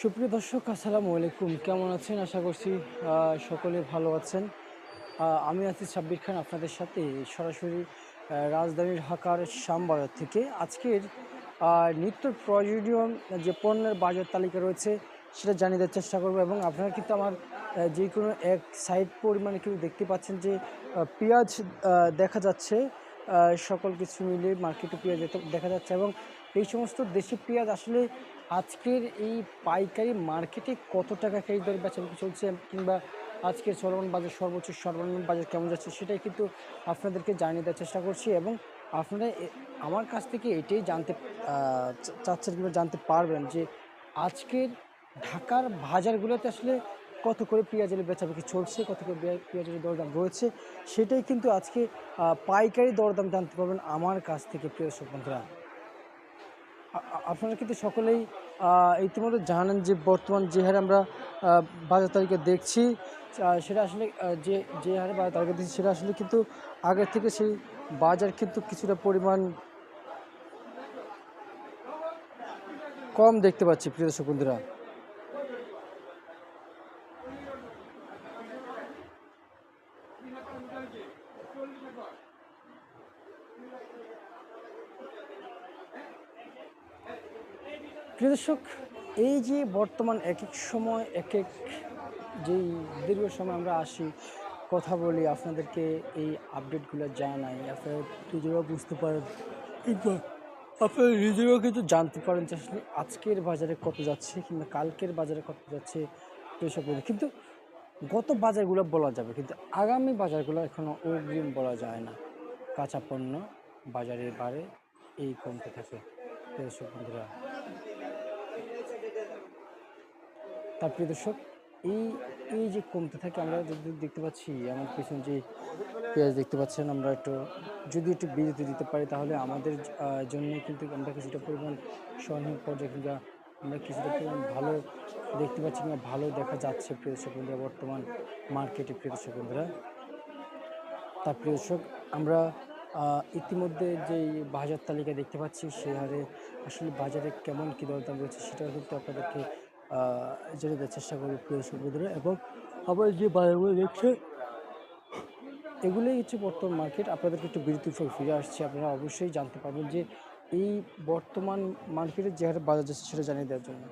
সুপ্রিয় দর্শক আসসালামু আলাইকুম। কেমন আছেন? আশা করছি সকলে ভালো আছেন। আমি আছি সাব্বির খান আপনাদের সাথে সরাসরি আহ, রাজধানী ঢাকার শ্যামবাজার থেকে। আজকের নিত্য প্রয়োজনীয় যে পণ্যের বাজার তালিকা রয়েছে সেটা জানিয়ে দেওয়ার চেষ্টা করব। এবং আপনারা কিন্তু আমার যে কোনো এক সাইড পরিমাণে কিন্তু দেখতে পাচ্ছেন যে পেঁয়াজ দেখা যাচ্ছে সকল কিছু মিলিয়ে মার্কেটে পেঁয়াজ দেখা যাচ্ছে। এবং এই সমস্ত দেশি পেঁয়াজ আসলে আজকের এই পাইকারি মার্কেটে কত টাকা কেজি দরে বেচাবিক্রি চলছে কিংবা আজকের চলমান বাজার, সর্বোচ্চ সর্বনিম্ন বাজার কেমন যাচ্ছে সেটাই কিন্তু আপনাদেরকে জানিয়ে দেওয়ার চেষ্টা করছি এবং আপনারা আমার কাছ থেকে এটাই জানতে চাচ্ছেন কিংবা জানতে পারবেন যে আজকের ঢাকার বাজারগুলোতে আসলে কত করে পেঁয়াজের বেচাবিক্রি চলছে, কত করে পেঁয়াজের দরদাম রয়েছে সেটাই কিন্তু আজকে পাইকারি দরদাম জানতে পারবেন আমার কাছ থেকে প্রিয় দর্শক বন্ধুরা। আ- আ- আপনারা কিন্তু সকলেই ইতিমধ্যে জানেন যে বর্তমান যে হারে আমরা বাজার তালিকা দেখছি সেটা আসলে যে যে হারে বাজার তালিকা দেখছি সেটা আসলে কিন্তু আগের থেকে সেই বাজার কিন্তু কিছুটা পরিমাণ কম দেখতে পাচ্ছি, প্রিয় দর্শক প্রিয় এই যে বর্তমান এক এক সময় এক এক যেই দীর্ঘ সময় আমরা আসি, কথা বলি, আপনাদেরকে এই আপডেটগুলো জানাই, আপনারা নিজেরাও বুঝতে পারেন। কিংবা আপনারা নিজেরাও কিন্তু জানতে পারেন যে আসলে আজকের বাজারে কত যাচ্ছে কিংবা কালকের বাজারে কত যাচ্ছে এসব বলি কিন্তু গত বাজারগুলো বলা যাবে, কিন্তু আগামী বাজারগুলো এখনও অগ্রিম বলা যায় না। কাঁচা পণ্য বাজারে বাড়ে এই কমতে থাকে। দর্শক, বন্ধুরা তার প্রিয় দর্শক, এই এই যে কমতে থাকে, আমরা যদি দেখতে পাচ্ছি, আমার পিছনে যে পেঁয়াজ দেখতে পাচ্ছেন, আমরা একটু, যদি একটু বিরতি দিতে পারি, তাহলে আমাদের জন্য কিন্তু আমরা কিছুটা পরিমাণ সহনীয় পর্যায়ে কিংবা আমরা কিছুটা পরিমাণ ভালো দেখতে পাচ্ছি কিংবা ভালো দেখা যাচ্ছে প্রিয় দর্শক বন্ধুরা, বর্তমান মার্কেটে প্রিয় দর্শক বন্ধুরা। তার প্রিয় দর্শক, আমরা ইতিমধ্যে যেই বাজার তালিকা দেখতে পাচ্ছি, সে হারে আসলে বাজারে কেমন কী দরদাম রয়েছে সেটাও কিন্তু আপনাদেরকে জেনে দেওয়ার চেষ্টা করব প্রিয় বন্ধুরা এবং আবার যে বাজারগুলো দেখছে, এগুলোই হচ্ছে বর্তমান মার্কেট। আপনাদেরকে একটু বিরতির পর ফিরে আসছে। আপনারা অবশ্যই জানতে পারবেন যে এই বর্তমান মার্কেটের যে হারে বাজার যাচ্ছে সেটা জানিয়ে দেওয়ার জন্য।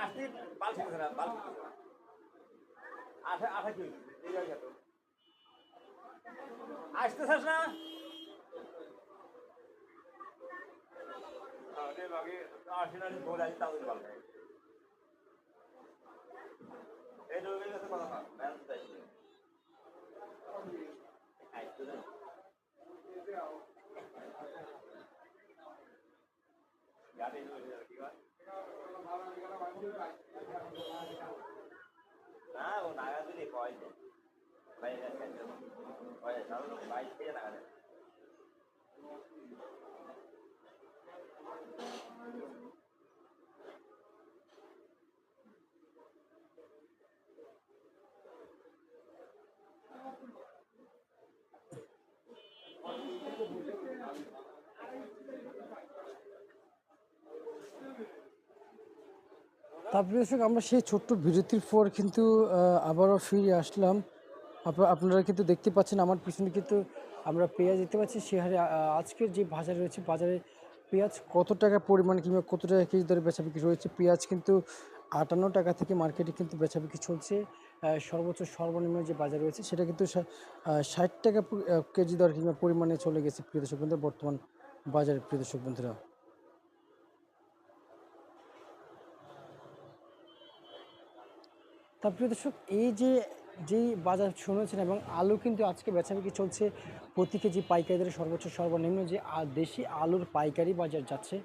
আসতে বাল ছিল না বাল জায়গা আসতে চাস না আসতে এই ডোবে গেছে কথা না তাই আইতো না গাড়ি ডোবে কি হয় না ও নাগাদ দিলে কয় দেয় ভাই থেকে সাধারণ তারপরে দর্শক, আমরা সেই ছোট্ট বিরতির পর কিন্তু আবারও ফিরে আসলাম। আপনারা কিন্তু দেখতে পাচ্ছেন, আমার পিছনে কিন্তু আমরা পেঁয়াজ দেখতে পাচ্ছি। সে হারে আজকের যে বাজার রয়েছে, বাজারে পেঁয়াজ কত টাকা পরিমাণ কিংবা কত টাকা কেজি দরে বেচা বিক্রি রয়েছে? পেঁয়াজ কিন্তু আটান্ন টাকা থেকে মার্কেটে কিন্তু বেচা বিক্রি চলছে সর্বোচ্চ, সর্বনিম্ন যে বাজার রয়েছে, সেটা কিন্তু ষাট টাকা কেজি দর কিংবা পরিমাণে চলে গেছে, প্রিয় দর্শক বন্ধুরা, বর্তমান বাজারে প্রিয় দর্শক বন্ধুরা। তারপরে দর্শক, এই যে, যেই বাজার শুনেছেন এবং আলু কিন্তু আজকে বেচাবিক্রি চলছে, প্রতি কেজি পাইকারিদের সর্বোচ্চ সর্বনিম্ন যে দেশি আলুর পাইকারি বাজার যাচ্ছে,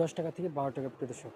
দশ টাকা থেকে বারো টাকা, প্রিয় দর্শক।